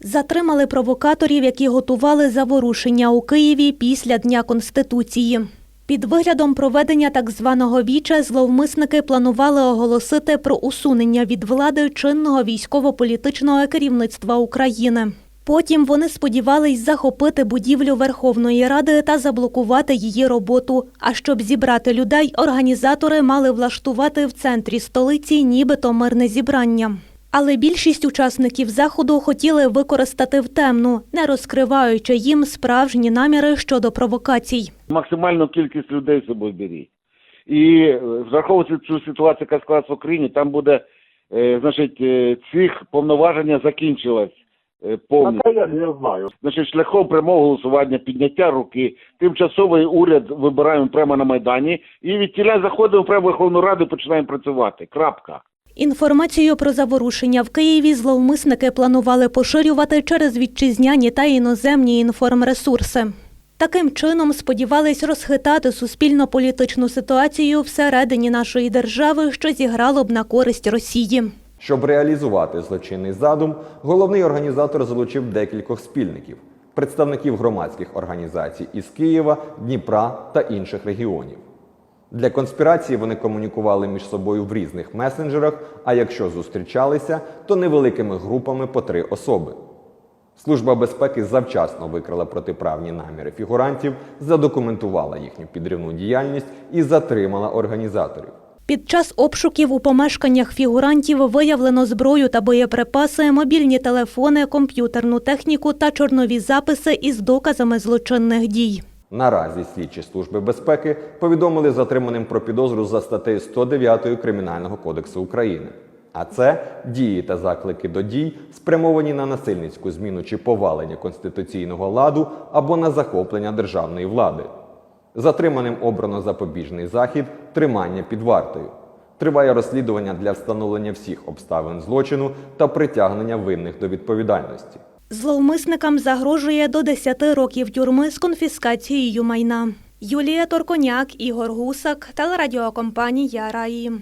Затримали провокаторів, які готували заворушення у Києві після Дня Конституції. Під виглядом проведення так званого віча зловмисники планували оголосити про усунення від влади чинного військово-політичного керівництва України. Потім вони сподівались захопити будівлю Верховної Ради та заблокувати її роботу. А щоб зібрати людей, організатори мали влаштувати в центрі столиці нібито мирне зібрання. Але більшість учасників заходу хотіли використати в темну, не розкриваючи їм справжні наміри щодо провокацій. максимальну кількість людей з собою беріть. І е, враховуючи цю ситуацію, яка склалась в Україні, там буде, е, значить, е, цих повноваження закінчилось е, повністю. я, я знаю. Значить, шляхом прямого голосування, підняття руки, тимчасовий уряд вибираємо прямо на Майдані, і від тіля заходимо прямо в Верховну Раду і починаємо працювати. Крапка. Інформацію про заворушення в Києві зловмисники планували поширювати через вітчизняні та іноземні інформресурси. Таким чином сподівались розхитати суспільно-політичну ситуацію всередині нашої держави, що зіграло б на користь Росії. Щоб реалізувати злочинний задум, головний організатор залучив декількох спільників представників громадських організацій із Києва, Дніпра та інших регіонів. Для конспірації вони комунікували між собою в різних месенджерах, а якщо зустрічалися, то невеликими групами по три особи. Служба безпеки завчасно викрила протиправні наміри фігурантів, задокументувала їхню підривну діяльність і затримала організаторів. Під час обшуків у помешканнях фігурантів виявлено зброю та боєприпаси, мобільні телефони, комп'ютерну техніку та чорнові записи із доказами злочинних дій. Наразі слідчі служби безпеки повідомили затриманим про підозру за статтею 109 Кримінального кодексу України. А це дії та заклики до дій, спрямовані на насильницьку зміну чи повалення конституційного ладу або на захоплення державної влади. Затриманим обрано запобіжний захід тримання під вартою. Триває розслідування для встановлення всіх обставин злочину та притягнення винних до відповідальності. Зловмисникам загрожує до 10 років тюрми з конфіскацією майна. Юлія Торконяк, Ігор Гусак, телерадіокомпанія Раї.